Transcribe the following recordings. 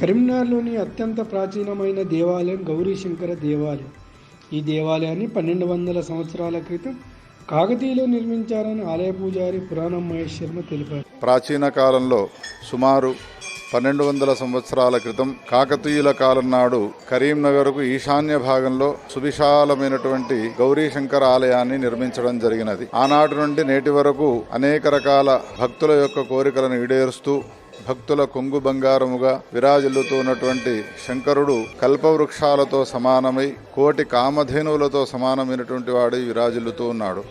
కరీంనగర్లోని అత్యంత ప్రాచీనమైన దేవాలయం గౌరీశంకర దేవాలయం. ఈ దేవాలయాన్ని పన్నెండు వందల సంవత్సరాల క్రితం కాకతీయులు నిర్మించారని ఆలయ పూజారి పురాణం మహేష్ శర్మ తెలిపారు. ప్రాచీన కాలంలో సుమారు పన్నెండు వందల సంవత్సరాల క్రితం కాకతీయుల కాలం నాడు కరీంనగర్కు ఈశాన్య భాగంలో సువిశాలమైనటువంటి గౌరీశంకర ఆలయాన్ని నిర్మించడం జరిగినది. ఆనాటి నుండి నేటి వరకు అనేక రకాల భక్తుల యొక్క కోరికలను ఈడేరుస్తూ భక్తుల కొంగు బంగారముగా విరాజిల్లుతున్నటువంటి శంకరుడు కల్పవృక్షాలతో సమానమై కోటి కామధేనువులతో సమానమైనటువంటి వాడు విరాజిల్లుతూ ఉన్నాడు.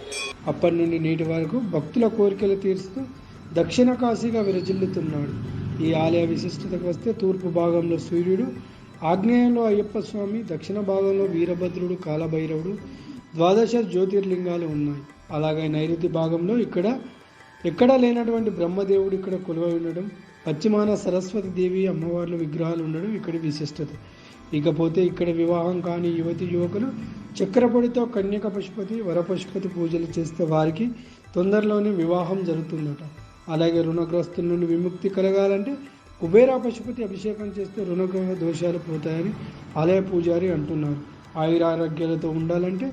అప్పటి నుండి నేటి వరకు భక్తుల కోరికలు తీరుస్తూ దక్షిణ కాశీగా విరజిల్లుతున్నాడు. ఈ ఆలయ విశిష్టతకు వస్తే తూర్పు భాగంలో సూర్యుడు ఆగ్నేయంలో అయ్యప్ప స్వామి దక్షిణ భాగంలో వీరభద్రుడు కాలభైరవుడు ద్వాదశ జ్యోతిర్లింగాలు ఉన్నాయి. అలాగే నైరుతి భాగంలో ఇక్కడ ఎక్కడా లేనటువంటి బ్రహ్మదేవుడు ఇక్కడ కొలువై ఉండడం పశ్చిమాన సరస్వతి దేవి అమ్మవార్ల విగ్రహాలు ఉండడం ఇక్కడి విశిష్టత. ఇకపోతే ఇక్కడ వివాహం కాని యువతి యువకులు చక్రపొడితో కన్యక పశుపతి వరపశుపతి పూజలు చేస్తే వారికి తొందరలోనే వివాహం జరుగుతుందట. అలాగే రుణగ్రస్తుల నుండి విముక్తి కలగాలంటే కుబేరా పశుపతి అభిషేకం చేస్తే రుణగ్రహ దోషాలు పోతాయని ఆలయ పూజారి అంటున్నారు. ఆయురారోగ్యాలతో ఉండాలంటే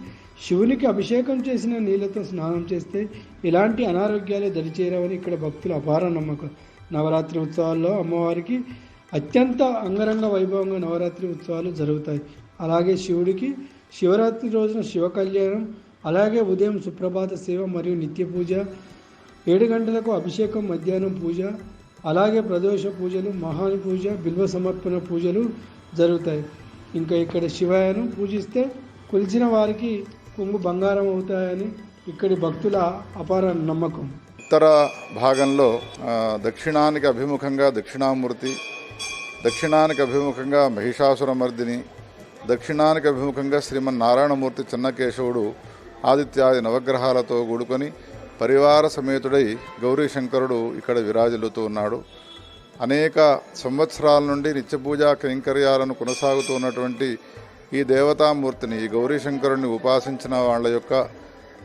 శివునికి అభిషేకం చేసిన నీళ్ళతో స్నానం చేస్తే ఇలాంటి అనారోగ్యాలు దరిచేరవని ఇక్కడ భక్తుల అపార నమ్మకం. నవరాత్రి ఉత్సవాల్లో అమ్మవారికి అత్యంత అంగరంగ వైభవంగా నవరాత్రి ఉత్సవాలు జరుగుతాయి. అలాగే శివుడికి శివరాత్రి రోజున శివ కళ్యాణం అలాగే ఉదయం సుప్రభాత సేవ మరియు నిత్య పూజ ఏడు గంటలకు అభిషేకం మధ్యాహ్నం పూజ అలాగే ప్రదోష పూజలు మహాని పూజ బిల్వ సమర్పణ పూజలు జరుగుతాయి. ఇంకా ఇక్కడ శివాయను పూజిస్తే కొలిచిన వారికి కొంగు బంగారం అవుతాయని ఇక్కడి భక్తుల అపార నమ్మకం. ఉత్తర భాగంలో దక్షిణానికి అభిముఖంగా దక్షిణామూర్తి దక్షిణానికి అభిముఖంగా మహిషాసురమర్దిని దక్షిణానికి అభిముఖంగా శ్రీమన్నారాయణమూర్తి చిన్నకేశవుడు ఆదిత్యాది నవగ్రహాలతో కూడుకొని పరివార సమేతుడై గౌరీశంకరుడు ఇక్కడ విరాజిల్లుతూ ఉన్నాడు. అనేక సంవత్సరాల నుండి నిత్యపూజా కైంకర్యాలను కొనసాగుతూ ఉన్నటువంటి ఈ దేవతామూర్తిని ఈ గౌరీశంకరుణ్ణి ఉపాసించిన వాళ్ళ యొక్క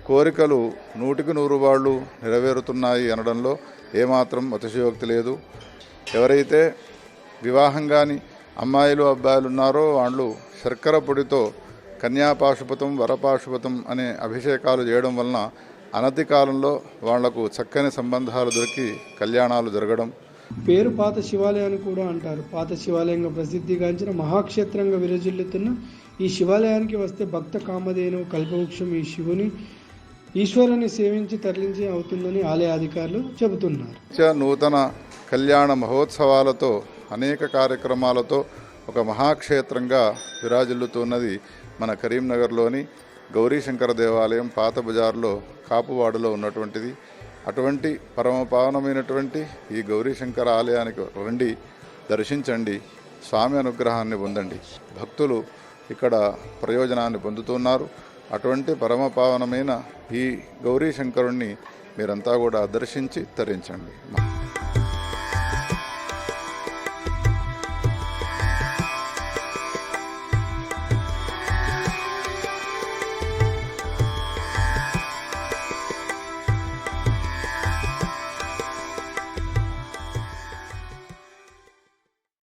కోరికలు నూటికి నూరు వాళ్ళు నెరవేరుతున్నాయి అనడంలో ఏమాత్రం అతిశయోక్తి లేదు. ఎవరైతే వివాహం కాని అమ్మాయిలు అబ్బాయిలు ఉన్నారో వాళ్ళు శర్కర పొడితో కన్యాపాశుపతం వరపాశుపతం అనే అభిషేకాలు చేయడం వలన అనతి కాలంలో వాళ్ళకు చక్కని సంబంధాలు దొరికి కళ్యాణాలు జరగడం. పేరు పాత శివాలయాన్ని కూడా అంటారు. పాత శివాలయంగా ప్రసిద్ధిగాంచిన మహాక్షేత్రంగా విరజిల్లుతున్న ఈ శివాలయానికి వస్తే భక్త కామధేను కల్పవృక్షం ఈ శివుని ఈశ్వరుని సేవించి తరలించి అవుతుందని ఆలయ అధికారులు చెబుతున్నారు. నిత్య నూతన కళ్యాణ మహోత్సవాలతో అనేక కార్యక్రమాలతో ఒక మహాక్షేత్రంగా విరాజిల్లుతున్నది మన కరీంనగర్లోని గౌరీశంకర దేవాలయం పాత బజార్లో కాపువాడలో ఉన్నటువంటిది. అటువంటి పరమ పావనమైనటువంటి ఈ గౌరీశంకర ఆలయానికి రండి దర్శించండి స్వామి అనుగ్రహాన్ని పొందండి. భక్తులు ఇక్కడ ప్రయోజనాన్ని పొందుతున్నారు. అటువంటి పరమ పావనమైన ఈ గౌరీశంకరుణ్ణి మీరంతా కూడా దర్శించి తరించండి.